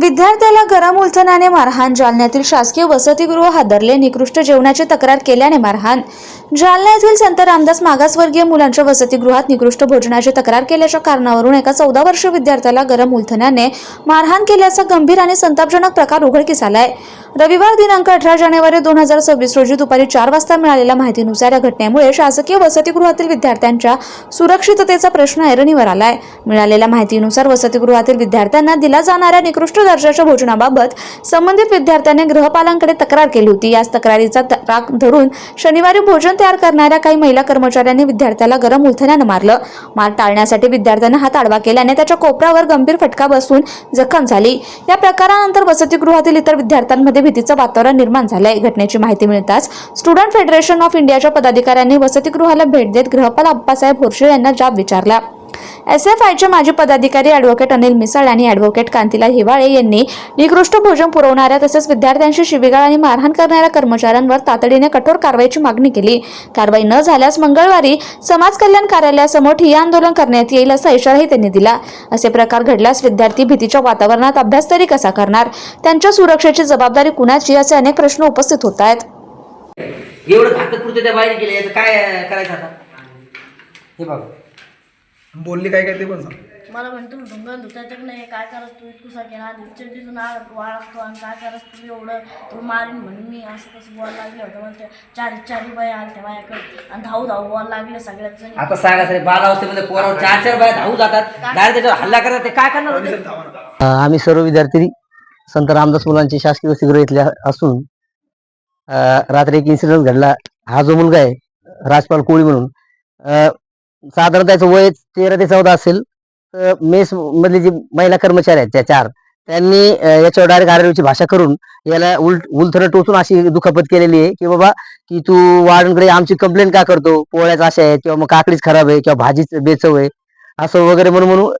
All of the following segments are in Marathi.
विद्यार्थ्याला गरम उलथनाने मारहाण जालन्यातील शासकीय वसतिगृह हादरले निकृष्ट जेवणाची तक्रार केल्याने मारहाण. जालन्यातील संत रामदास मागासवर्गीय मुलांच्या वसतिगृहात निकृष्ट भोजनाची तक्रार केल्याच्या कारणावरून एका चौदा वर्षीय विद्यार्थ्याला गरम उलथण्याने मारहाण केल्याचा गंभीर आणि संतापजनक प्रकार उघडकीस आलाय. रविवार दिनांक अठरा जानेवारी दोन हजार सव्वीस रोजी दुपारी चार वाजता मिळालेल्या माहितीनुसार या घटनेमुळे शासकीय वसतिगृहातील विद्यार्थ्यांच्या सुरक्षिततेचा प्रश्न ऐरणीवर आलाय. मिळालेल्या माहितीनुसार वसतिगृहातील विद्यार्थ्यांना दिला जाणाऱ्या निकृष्ट दर्जाच्या भोजनाबाबत संबंधित विद्यार्थ्याने गृहपालांकडे तक्रार केली होती. याच तक्रारीचा राग धरून शनिवारी भोजन तयार करणाऱ्या काही महिला कर्मचाऱ्यांनी विद्यार्थ्याला गरम उलथण्यानं मारलं. मार टाळण्यासाठी विद्यार्थ्यांना हात आडवा केल्याने त्याच्या कोपऱ्यावर गंभीर फटका बसून जखम झाली. या प्रकारानंतर वसतिगृहातील इतर विद्यार्थ्यांमध्ये भीतीचं वातावरण निर्माण झालंय. घटनेची माहिती मिळताच स्टुडंट फेडरेशन ऑफ इंडियाच्या पदाधिकाऱ्यांनी वसतिगृहाला भेट देत गृहपाल अप्पासाहेब होरशे यांना जाब विचारला. एस एफ आयचे माजी पदाधिकारी ॲडव्होकेट अनिल मिसाळ आणि ॲडव्होकेट कांतीलाल हिवाळे यांनी निकृष्ट भोजन पुरवणाऱ्या तसेच विद्यार्थ्यांशी शिबिगाळ आणि मारहाण करणाऱ्या कर्मचाऱ्यांवर तातडीने कठोर कारवाईची मागणी केली. कारवाई न झाल्यास मंगळवारी समाज कल्याण कार्यालयासमोर ठिय्या आंदोलन करण्यात येईल असा इशाराही त्यांनी दिला. असे प्रकार घडल्यास विद्यार्थी भीतीच्या वातावरणात अभ्यास तरी कसा करणार? त्यांच्या सुरक्षेची जबाबदारी कुणाची? असे अनेक प्रश्न उपस्थित होत आहेत. एवढं घातक कृत्य त्या बाहेर गेले याचं काय करायचं आता? हे बघा. बोलली काय काय ते पण सांग. मला म्हणतो ढुंगण धुतायचं नाही काय करस तू? इतकुसा केला चिडीचं ना वाळतो आणि काय करस तू एवढं? तू मारीन म्हणून मी. असं कसं बोलायला लागले होतं. मग ते चारी चारी बाया आल्या माझ्याकडे आणि धाऊ धाऊ बोलायला लागले सगळ्यात जणी. आता सांगा सर बालावस्थेमध्ये पोरावर चार चार बाया धावू जातात. डायरेक्ट त्याच्यावर हल्ला करतात ते काय करणार होते? अ, आम्ही सर्व विद्यार्थी संत रामदास मुलांची शासकीय वसतिगृह इथले असून अ, रात्री एक इन्सिडेंट घडला. हा जो मुलगा आहे राजपाल कोळी म्हणून अ, साधारण त्याचं वय तेरा ते चौदा असेल तर मेस मधले जे महिला कर्मचारी आहेत त्या चार त्यांनी याच्यावर डायरेक्ट आरवीची भाषा करून याला उलट उलथरं टोचून अशी दुखापत केलेली आहे की बाबा की तू वार्डनकडे आमची कंप्लेंट का करतो? पोळ्याच अशा आहेत किंवा मग काकडीच खराब आहे किंवा भाजीच बेचव आहे असं वगैरे म्हणून म्हणून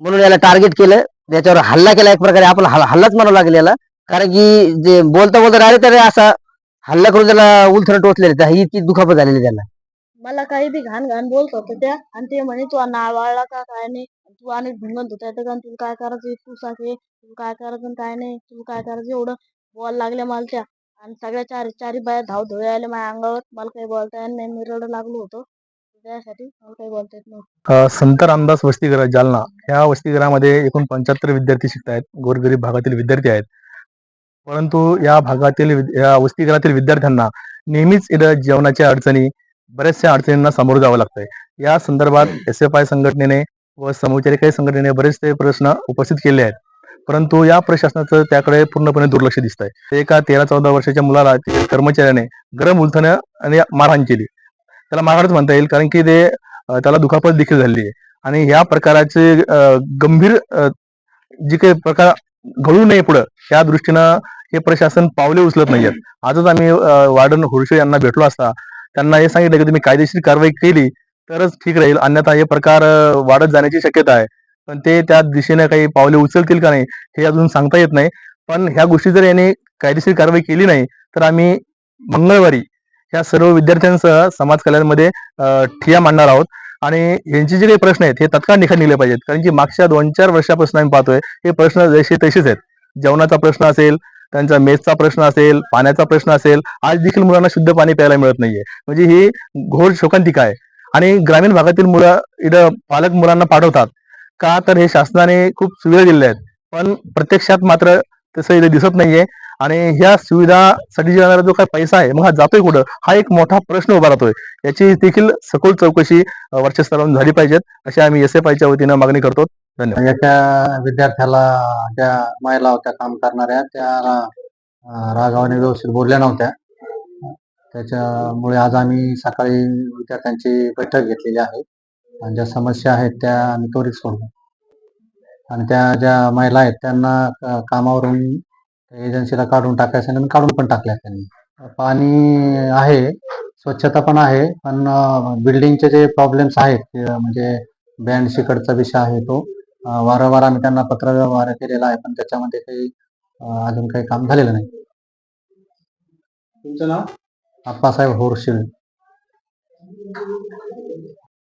म्हणून याला टार्गेट केलं. त्याच्यावर हल्ला केला एक प्रकारे आपण हल्लाच म्हणावं लागेल याला. कारण की जे बोलता बोलता डायरेक्ट असा हल्ला करून त्याला उलथरं टोचलेले ही इतकी दुखापत झालेली त्याला. मला काही बी घाण घाण बोलत होतं त्या. आणि ते म्हणे तू नावाळला का काय नाही? तू आणि ढुंगण धुतायचं कारण तुला काय करायचं? तू साखे तू काय करायचं आणि काय नाही? तू काय करायचं? एवढं बोल लागल्या मला त्या. आणि सगळ्या चार चारी बाया धाव धुळे आले माझ्या अंगावर. मला काही बोलता येत नाही. मी रडू लागलो होतो. त्यासाठी मला काही बोलता येत नव्हतं. अ, संत रामदास वसतिगृह जालना. ह्या वसतिगृहामध्ये एकूण पंच्याहत्तर विद्यार्थी शिकत आहेत गोरगरीब भागातील विद्यार्थी आहेत. परंतु या भागातील विद- या वसतिगृहातील विद्यार्थ्यांना नेहमीच इथं जेवणाच्या अडचणी बऱ्याचशा अडचणींना सामोरं जावं लागतंय. या संदर्भात एस एफ आय संघटनेने व समुचारी काही संघटनेने बरेचसे प्रश्न उपस्थित केले आहेत. परंतु या प्रशासनाचं त्याकडे पूर्णपणे दुर्लक्ष दिसत आहे एका तेरा चौदा वर्षाच्या मुलाला कर्मचाऱ्याने गरम उलथणं आणि मारहाण केली. त्याला मारहाणच म्हणता येईल कारण की ते त्याला दुखापत देखील झाली आहे. आणि ह्या प्रकाराचे गंभीर जे काही प्रकार घडू नये पुढं त्या दृष्टीनं हे प्रशासन पावले उचलत नाहीयेत. आजच आम्ही वार्डन हुरशे यांना भेटलो असता त्यांना हे सांगितलं की तुम्ही कायदेशीर कारवाई केली तरच ठीक राहील. अन्यथा हे प्रकार वाढत जाण्याची शक्यता आहे. पण ते त्या दिशेने काही पावले उचलतील का नाही हे अजून सांगता येत नाही. पण ह्या गोष्टी जर याने कायदेशीर कारवाई केली नाही तर आम्ही मंगळवारी ह्या सर्व विद्यार्थ्यांसह समाज कल्याणमध्ये ठिया मांडणार आहोत. आणि यांचे जे काही प्रश्न आहेत हे तत्काळ निकाल निघले पाहिजेत. कारण की मागच्या दोन चार वर्षापासून आम्ही पाहतोय हे प्रश्न जसे तसेच आहेत. जेवणाचा प्रश्न असेल त्यांचा मेसचा प्रश्न असेल पाण्याचा प्रश्न असेल आज देखील मुलांना शुद्ध पाणी प्यायला मिळत नाहीये. म्हणजे ही घोर शोकांतिका आहे. आणि ग्रामीण भागातील मुलं इथं पालक मुलांना पाठवतात. का तर हे शासनाने खूप सुविधा दिलेल्या आहेत. पण प्रत्यक्षात मात्र तसं इथे दिसत नाहीये. आणि ह्या सुविधासाठी जाणारा जो काही पैसा आहे मग हा जातोय कुठं? हा एक मोठा प्रश्न उभा राहतोय. याची देखील सखोल चौकशी अ, वरच्या स्तरावरून झाली पाहिजेत. अशी आम्ही एस एफ आयच्या वतीनं मागणी करतो. धन्यवाद. याच्या विद्यार्थ्याला त्या महिला होत्या काम करणाऱ्या त्या रागावाने व्यवस्थित बोलल्या नव्हत्या. त्याच्यामुळे आज आम्ही सकाळी विद्यार्थ्यांची बैठक घेतलेली आहे. आणि ज्या समस्या आहेत त्या आम्ही त्वरित सोडतो आणि त्या ज्या महिला आहेत त्यांना कामावरून एजन्सीला काढून टाकायचं आणि काढून पण टाकल्या त्यांनी. पाणी आहे स्वच्छता पण आहे पण बिल्डिंगचे जे प्रॉब्लेम्स आहेत म्हणजे बँड शिकडचा विषय आहे तो वारंवार आम्ही त्यांना पत्र व्यवहार केलेला आहे पण त्याच्यामध्ये काही अजून काही काम झालेलं नाही. तुमचं नाव? आप्पासाहेब होरशिळ.